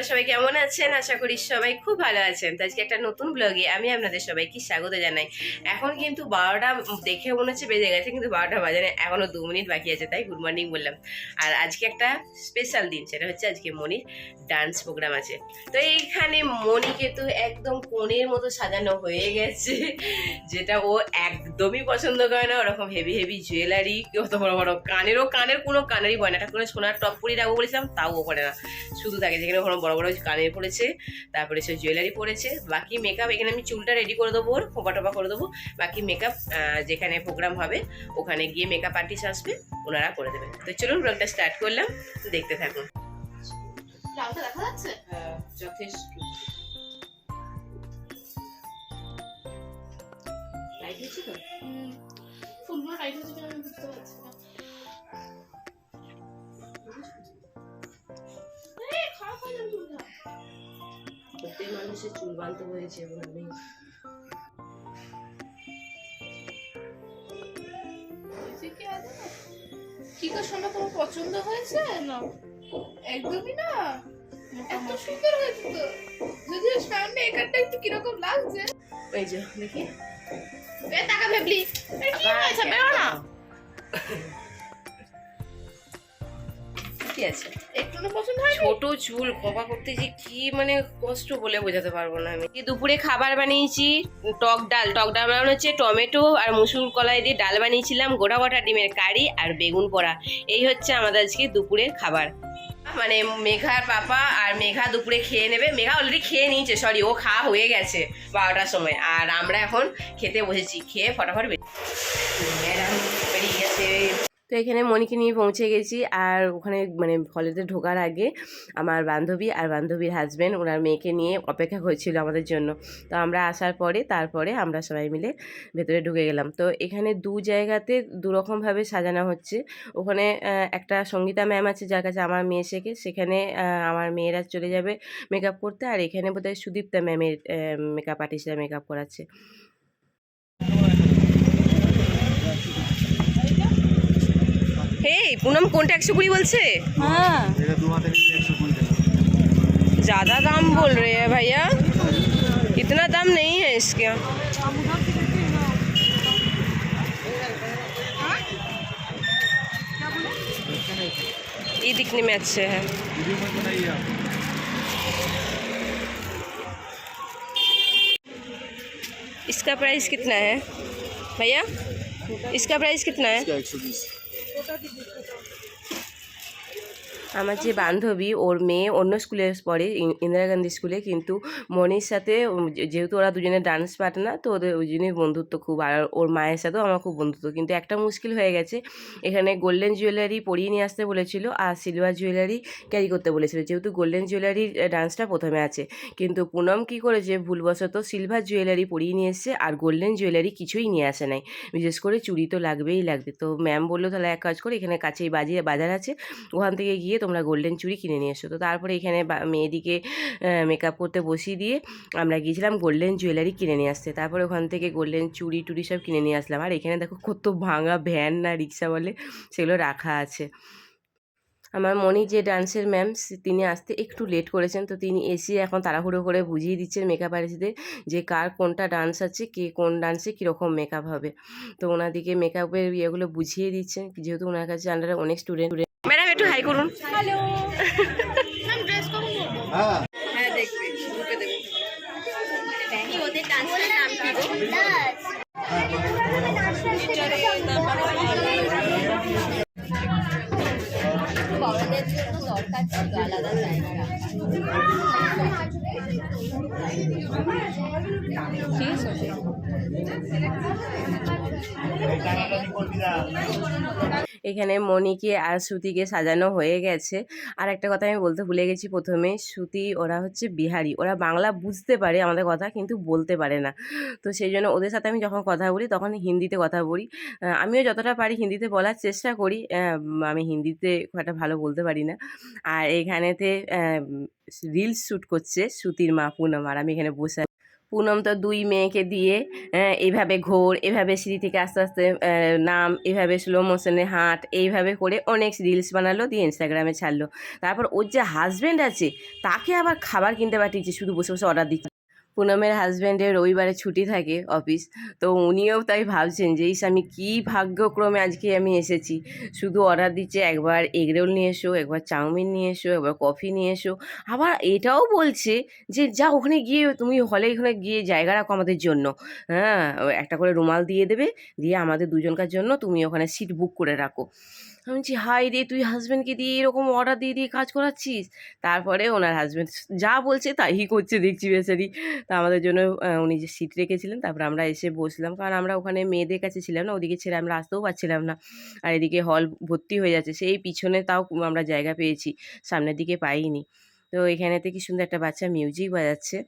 আপনারা সবাই কেমন আছেন? আশা করি সবাই খুব ভালো আছেন। তো আজকে একটা নতুন ব্লগে আমি আপনাদের সবাইকে স্বাগত জানাই। এখন কিন্তু বারোটা দেখে মনে হচ্ছে বেজে গেছে, কিন্তু বারোটা বাজে না এখনও দু মিনিট বাকি আছে, তাই গুড মর্নিং বললাম। আর আজকে একটা স্পেশাল দিন, সেটা হচ্ছে আজকে মনির ডান্স প্রোগ্রাম আছে। তো এইখানে মনিকে তো একদম কোণের মতো সাজানো হয়ে গেছে, যেটা ও একদমই পছন্দ করে না। ওরকম হেভি হেভি জুয়েলারি অত বড় বড় কানেরও কানের কোনো কানেরই বয় না একটা কোনো সোনার টপ পরিয়ে রাখব বলেছিলাম তাও ও করে না। শুধু থাকে যেখানে ওখানে বড় বড় কানের পড়েছে তারপরে সে জুয়েলারি পরেছে বাকি মেকআপ এখানে আমি চুলটা রেডি করে দেবো ওর খোপা টোপা করে দেবো বাকি মেকআপ যেখানে প্রোগ্রাম হবে ওখানে গিয়ে মেকআপ আর্টিস্ট আসবে ওনারা করে দেবেন। তো চলুন ব্লগটা স্টার্ট করলাম দেখতে থাকুন। দেখা যাচ্ছে? হ্যাঁ, যথেষ্ট। ফুলগুলো আমি বুঝতে পারছি না। প্রত্যেক মানুষের চুল বানতে হয়েছে নেই হয়েছে কি গো সোনা তোমার পছন্দ হয়েছে? না। একদমই না। এত সুন্দর হয়েছে তো। যদিও সামনে এখানটা একটু কীরকম লাগছে। ওই যে দেখি। এ টাকা ভেবলি কি হয়েছে? বেরো না। কি আছে? একটু না পছন্দ ছোট চুল, কপা করতে যে কি মানে কষ্ট বলে বোঝাতে পারব না আমি। দুপুরে খাবার বানিয়েছি, টক ডাল। টক ডাল বানানো হচ্ছে টমেটো আর মুসুর কলাই দিয়ে ডাল বানিয়েছিলাম, গোটা গোটা ডিমের কারি আর বেগুন পোড়া। এই হচ্ছে আমাদের আজকে দুপুরের খাবার। মানে মেঘার পাপা আর মেঘা দুপুরে খেয়ে নেবে। মেঘা অলরেডি খেয়ে নিয়েছে সরি ও খাওয়া হয়ে গেছে বারোটার সময়। আর আমরা এখন খেতে বসেছি, খেয়ে ফটাফট তো এখানে মনিকে নিয়ে পৌঁছে গেছি। আর ওখানে মানে কলেজে ঢোকার আগে আমার বান্ধবী আর বান্ধবীর হাজব্যান্ড ওনার মেয়েকে নিয়ে অপেক্ষা করছিল আমাদের জন্য। তো আমরা আসার পরে, তারপরে আমরা সবাই মিলে ভেতরে ঢুকে গেলাম। তো এখানে দু জায়গাতে দুরকমভাবে সাজানো হচ্ছে। ওখানে একটা সঙ্গীতা ম্যাম আছে যার কাছে আমার মেয়ে শেখে। সেখানে আমার মেয়েরা চলে যাবে মেকআপ করতে। আর এখানে বোধহয় সুদীপ্তা ম্যামের মেকআপ আর্টিস্টরা মেকআপ করাচ্ছে। পুনম কোনটা একশো কুড়ি বলছে হ্যাঁ এটা দু হাতে নিচ্ছে একশো কুড়ি টাকা ज़्यादा दाम बोल रहे हैं भैया इतना दाम नहीं है इसका ये दिखने में अच्छे हैं वीडियो में बनाइए आप इसका प्राइस कितना है भैया इसका प्राइस कितना है इसका एक सौ बीस আমার যে বান্ধবী, ওর মেয়ে অন্য স্কুলে পড়ে ইন্দিরা গান্ধী স্কুলে। কিন্তু মনির সাথে যেহেতু ওরা দুজনে ডান্স পার্টনার তো ওদের, ওই জন্যই বন্ধুত্ব খুব আর ওর মায়ের সাথেও আমার খুব বন্ধুত্ব। কিন্তু একটা মুশকিল হয়ে গেছে। এখানে গোল্ডেন জুয়েলারি পরিয়ে নিয়ে আসতে বলেছিল আর সিলভার জুয়েলারি ক্যারি করতে বলেছিল। যেহেতু গোল্ডেন জুয়েলারি ডান্সটা প্রথমে আছে। কিন্তু পুনম কী করেছে? ভুলবশত সিলভার জুয়েলারি পরিয়ে নিয়ে এসছে আর গোল্ডেন জুয়েলারি কিছুই নিয়ে আসে নাই। বিশেষ করে চুড়ি তো লাগবেই লাগবে। তো ম্যাম বলল, তাহলে এক কাজ করে, এখানে কাছেই বাজিয়ে বাজার আছে। ওখান থেকে গিয়ে তোমরা গোল্ডেন চুড়ি কিনে নিয়ে এসো। তো তারপরে এখানে মেয়েদিকে মেকআপ করতে বসিয়ে দিয়ে আমরা গিয়েছিলাম গোল্ডেন জুয়েলারি কিনে নিয়ে আসতে। তারপরে ওখান থেকে গোল্ডেন চুড়ি টুড়ি সব কিনে নিয়ে আসলাম। আর এখানে দেখো কত ভাঙা ভ্যান না রিক্সা বলে সেগুলো রাখা আছে। আমার মনি যে ডান্সের ম্যাম তিনি আসতে একটু লেট করেছেন। তো তিনি এসে এখন তাড়াহুড়ো করে বুঝিয়ে দিচ্ছেন মেকআপ আর্টিস্টদের যে কার কোনটা ডান্স আছে, কে কোন ডান্সে কীরকম মেকআপ হবে। তো ওনাদিকে মেকআপের ইয়েগুলো বুঝিয়ে দিচ্ছেন যেহেতু ওনার কাছে আন্ডারে অনেক স্টুডেন্ট ম্যাডাম একটু হাই করুন। হ্যালো। ম্যাম ড্রেস হ্যাঁ। হ্যাঁ দেখবে ঢুকে দেবো। কি ওদের ডান্সের নাম কি গো? বড়দের জন্য দরকার ছিল আলাদা জায়গা ঠিক আছে এখানে মনিকে আর শ্রুতিকে সাজানো হয়ে গেছে। আর একটা কথা আমি বলতে ভুলে গেছি প্রথমে, শ্রুতি ওরা হচ্ছে বিহারি। ওরা বাংলা বুঝতে পারে আমাদের কথা, কিন্তু বলতে পারে না। তো সেই জন্য ওদের সাথে আমি যখন কথা বলি, তখন হিন্দিতে কথা বলি। আমিও যতটা পারি হিন্দিতে বলার চেষ্টা করি। আমি হিন্দিতে খুব একটা ভালো বলতে পারি না। আর এখানেতে রিলস শ্যুট করছে শ্রুতির মা, পুনম। আর আমি এখানে বসে পুনম তো দুই মেয়েকে দিয়ে হ্যাঁ, এইভাবে ঘোর এভাবে সিঁড়ি থেকে আস্তে আস্তে নাম এভাবে স্লো মোশনে হাঁট এইভাবে করে অনেক রিলস বানালো দিয়ে ইনস্টাগ্রামে ছাড়লো। তারপর ওর যে হাজব্যান্ড আছে তাকে আবার খাবার কিনতে পাঠিয়েছে শুধু বসে বসে অর্ডার দিচ্ছে। পুনমের হাজব্যান্ডের রবিবারে ছুটি থাকে অফিস, তো উনিও তাই ভাবছেন যে, ইস, আমি কী ভাগ্যক্রমে আজকে আমি এসেছি? শুধু অর্ডার দিচ্ছে, একবার এগরোল নিয়ে এসো, একবার চাউমিন নিয়ে এসো, একবার কফি নিয়ে এসো। আবার এটাও বলছে যে, যা, ওখানে গিয়ে তুমি হলে ওখানে গিয়ে জায়গা রাখো আমাদের জন্য। হ্যাঁ একটা করে রুমাল দিয়ে দেবে, দিয়ে আমাদের দুজনকার জন্য তুমি ওখানে সিট বুক করে রাখো। আমি বলছি হাই রে, তুই হাজব্যান্ডকে দিয়ে এরকম অর্ডার দিয়ে দিয়ে কাজ করাচ্ছিস? তারপরে ওনার হাজব্যান্ড যা বলছে তাই করছে, দেখছি বেচারি তা আমাদের জন্য উনি যে সিট রেখেছিলেন, তারপর আমরা এসে বসলাম। কারণ আমরা ওখানে মেয়েদের কাছে ছিলাম না, ওদিকে ছেড়ে আমরা আসতেও পারছিলাম না। আর এদিকে হল ভর্তি হয়ে যাচ্ছে, সেই পিছনে তাও আমরা জায়গা পেয়েছি, সামনের দিকে পাইনি। তো এখানেতে কি সুন্দর একটা বাচ্চা মিউজিক বাজাচ্ছে।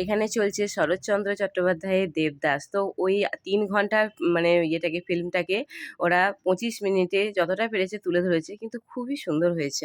এখানে চলছে শরৎচন্দ্র চট্টোপাধ্যায়ের দেবদাস। তো ওই তিন ঘণ্টার মানে ইয়েটাকে, ফিল্মটাকে ওরা পঁচিশ মিনিটে যতটা পেরেছে তুলে ধরেছে, কিন্তু খুবই সুন্দর হয়েছে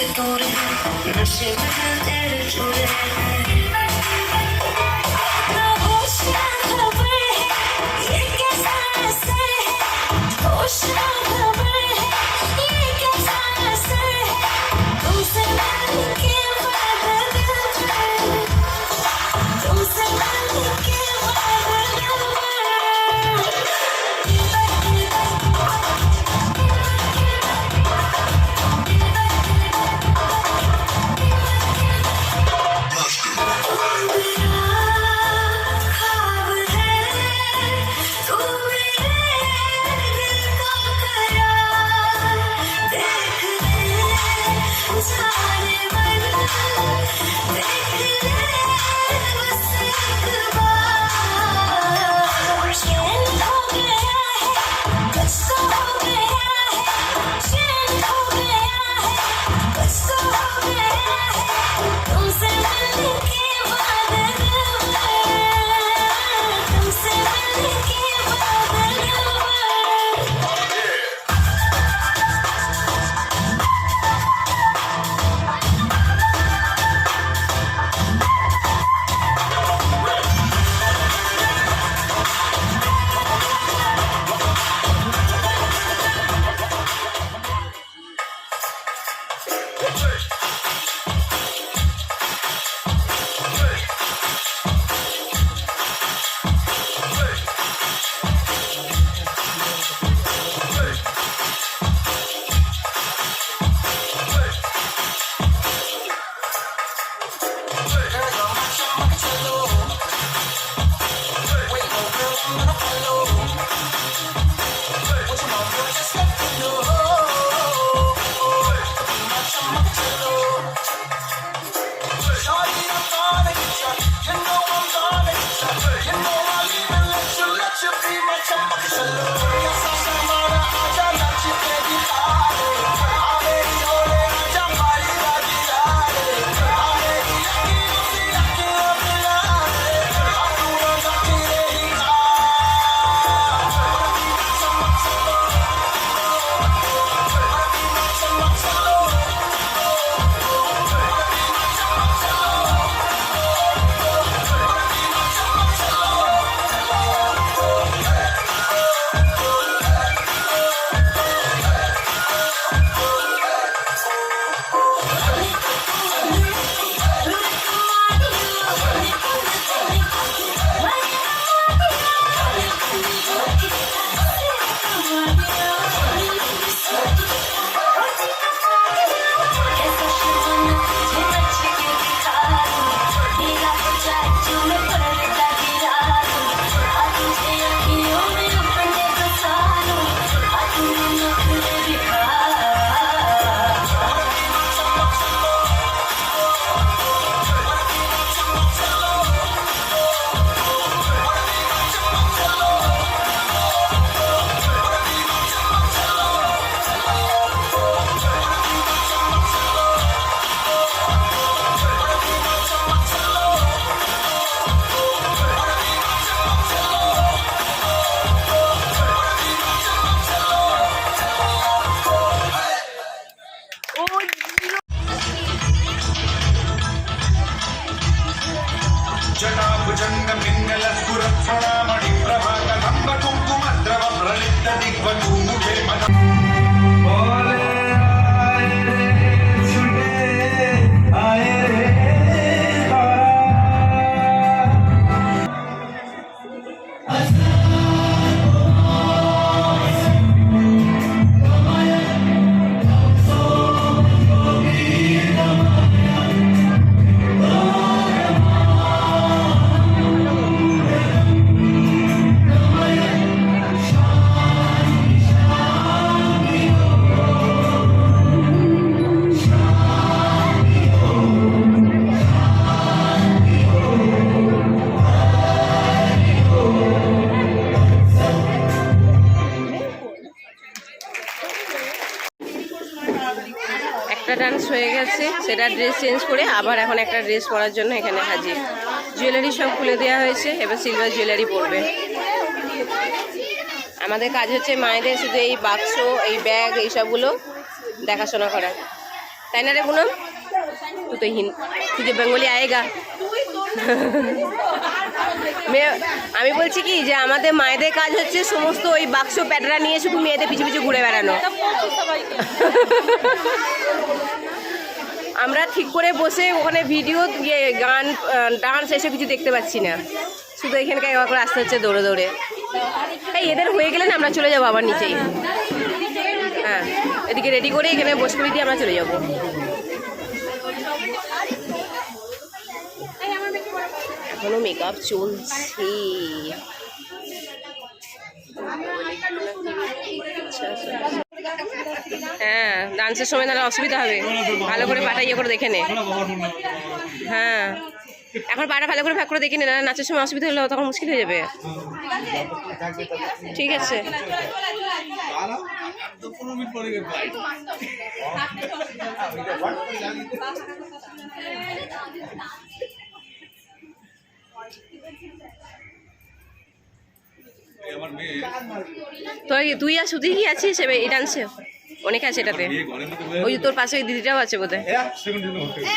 Ik ben er niet সেটা ড্রেস চেঞ্জ করে আবার এখন একটা ড্রেস পরার জন্য এখানে হাজির। জুয়েলারি সব খুলে দেওয়া হয়েছে, এবার সিলভার জুয়েলারি পরবে। আমাদের কাজ হচ্ছে মায়েদের শুধু এই বাক্স, এই ব্যাগ এইসবগুলো দেখাশোনা করা। তাই না রে পুনম? তুই তো হিন তুই যে বেঙ্গলি আয়েগা। মেয়ে, আমি বলছি কি যে আমাদের মায়েদের কাজ হচ্ছে সমস্ত ওই বাক্স প্যাটরা নিয়ে শুধু মেয়েদের পিছু পিছু ঘুরে বেড়ানো। আমরা ঠিক করে বসে ওখানে ভিডিও ইয়ে গান ডান্স এসব কিছু দেখতে পাচ্ছি না। শুধু এখানকার একবার করে আসতে হচ্ছে দৌড়ে দৌড়ে। এই এদের হয়ে গেলে না আমরা চলে যাব আবার নিচেই। হ্যাঁ এদিকে রেডি করে এখানে বসে করে দিয়ে আমরা চলে যাব। এখনও মেকআপ চলছে। হ্যাঁ। ডান্সের সময় তাহলে অসুবিধা হবে। ভালো করে পাটা ইয়ে করে দেখে নে। হ্যাঁ। এখন পাটা ভালো করে ভাগ করে দেখে নে, না নাচের সময় অসুবিধা হলে তখন মুশকিল হয়ে যাবে। ঠিক আছে। তুই তুই আর শুধু কি আছিস এই ডান্সে? অনেক আছে এটাতে মেয়ে ঘরের মধ্যে বসে ওই যে তোর পাশে ওই দিদিটাও আছে বোধহয় এক সেকেন্ড জন্য ঘর থেকে-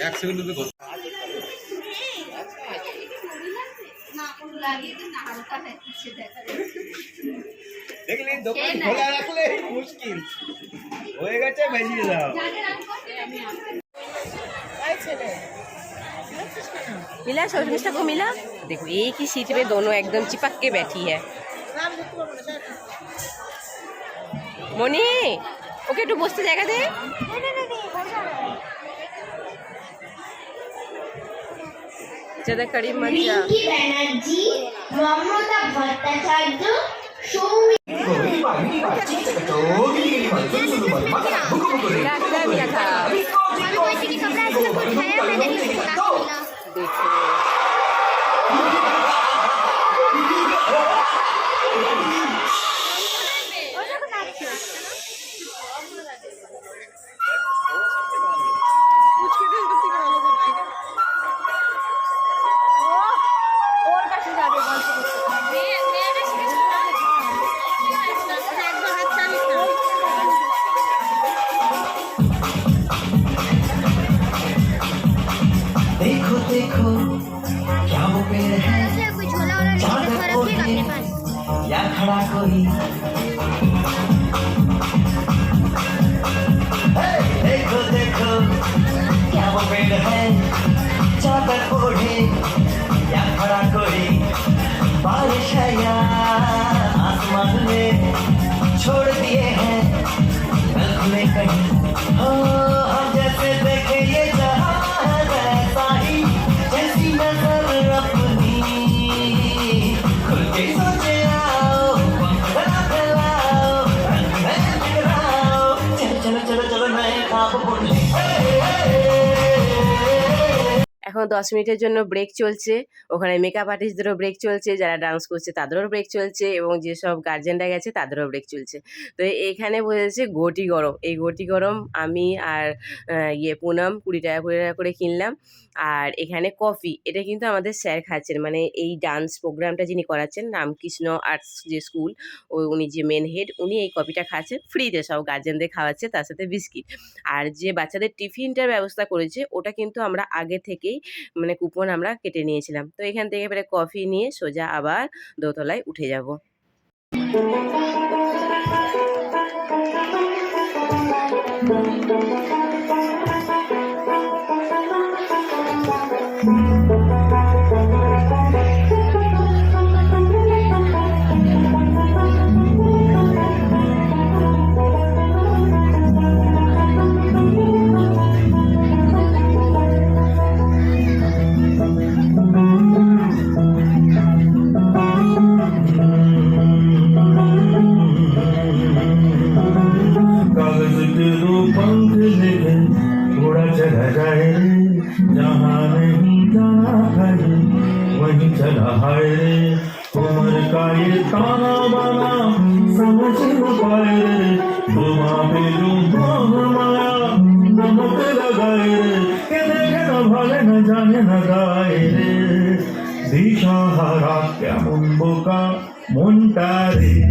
এক সেকেন্ড জন্য ঘর- দেখলি দোকান খোলা রাখলে মুশকিল হয়ে গেছে ভেজিয়ে দাও मिला सब मिस्टर को मिला देखो एक ही सीट में दोनों एकदम चिपक के बैठी है মনি ওকে একটু বসতে জায়গা দে। যাদের করিম ব্যানার্জি ভট্টাচার্য সৌমি Black Hoodie. এখন দশ মিনিটের জন্য ব্রেক চলছে। ওখানে মেকআপ আর্টিস্টদেরও ব্রেক চলছে, যারা ডান্স করছে তাদেরও ব্রেক চলছে এবং যেসব গার্জেনরা গেছে তাদেরও ব্রেক চলছে। তো এখানে বসেছে গটি গরম। এই গটি গরম আমি আর ইয়ে পুনম কুড়ি টাকা কুড়ি টাকা করে কিনলাম। আর এখানে কফি এটা কিন্তু আমাদের স্যার খাচ্ছেন। মানে এই ডান্স প্রোগ্রামটা যিনি করাচ্ছেন, রামকৃষ্ণ আর্টস যে স্কুল ও উনি যে মেন হেড উনি এই কফিটা খাচ্ছেন ফ্রিতে সব গার্জেনদের খাওয়াচ্ছে তার সাথে বিস্কিট আর যে বাচ্চাদের টিফিনটার ব্যবস্থা করেছে, ওটা কিন্তু আমরা আগে থেকেই মানে কুপন আমরা কেটে নিয়েছিলাম তো এখান থেকে এবারে কফি নিয়ে সোজা আবার দোতলায় উঠে যাব পারে তোমার কায়ের তানা বানা সমসির পারে তোমা পেলু মহামায়া নমকে লাগায় কেনে কেন ভালে না জানে না গায় রে। দিশাহারা কেমন বোকা, মনটা রে।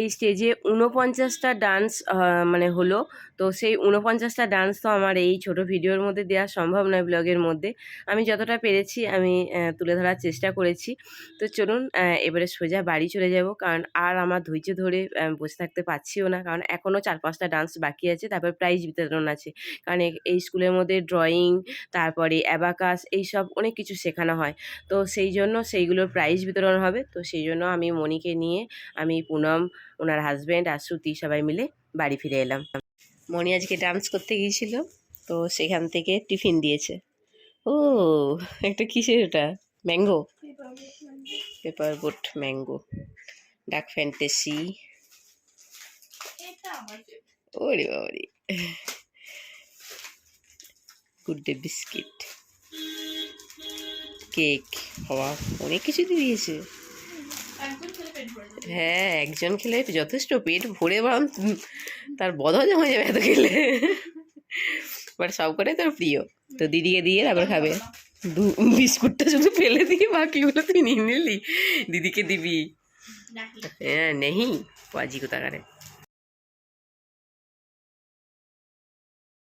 এই স্টেজে ঊনপঞ্চাশটা ডান্স মানে হলো। তো সেই ঊনপঞ্চাশটা ডান্স তো আমার এই ছোট ভিডিওর মধ্যে দেওয়া সম্ভব নয় ব্লগের মধ্যে। আমি যতটা পেরেছি আমি তুলে ধরার চেষ্টা করেছি। তো চলুন এবারে সোজা বাড়ি চলে যাব। কারণ আর আমার ধৈর্য ধরে বসে থাকতে পারছিও না। কারণ এখনও চার পাঁচটা ডান্স বাকি আছে, তারপর প্রাইজ বিতরণ আছে। কারণ এই স্কুলের মধ্যে ড্রয়িং তারপরে অ্যাবাকাস এইসব অনেক কিছু শেখানো হয়। তো সেই জন্য সেইগুলোর প্রাইজ বিতরণ হবে। তো সেই জন্য আমি মণিকে নিয়ে আমি পুনম ওনার হাজব্যান্ড আর শ্রুতি সবাই মিলে বাড়ি ফিরে এলাম। মনি আজকে ডান্স করতে গিয়েছিল, তো সেখান থেকে টিফিন দিয়েছে। ও একটা কিসের ওটা mango? Paper boat mango duck fantasy. ওরে বাবারে। গুড ডে বিস্কিট কেক হওয়া, অনেক কিছু দিয়েছে একজন খেলে পেট ভরে যাবে। হ্যাঁ একজন খেলে যথেষ্ট পেট ভরে বাম তার বদহজম হয়ে যাবে এত খেলে। বাট সব করে তোর প্রিয়। তো দিদিকে দিয়ে তারপর খাবে। দু বিস্কুটটা শুধু ফেলে দিয়ে বাকিগুলো তুই নিয়ে নিলি। দিদিকে দিবি। হ্যাঁ নেহি। পাজি কোথাকারে।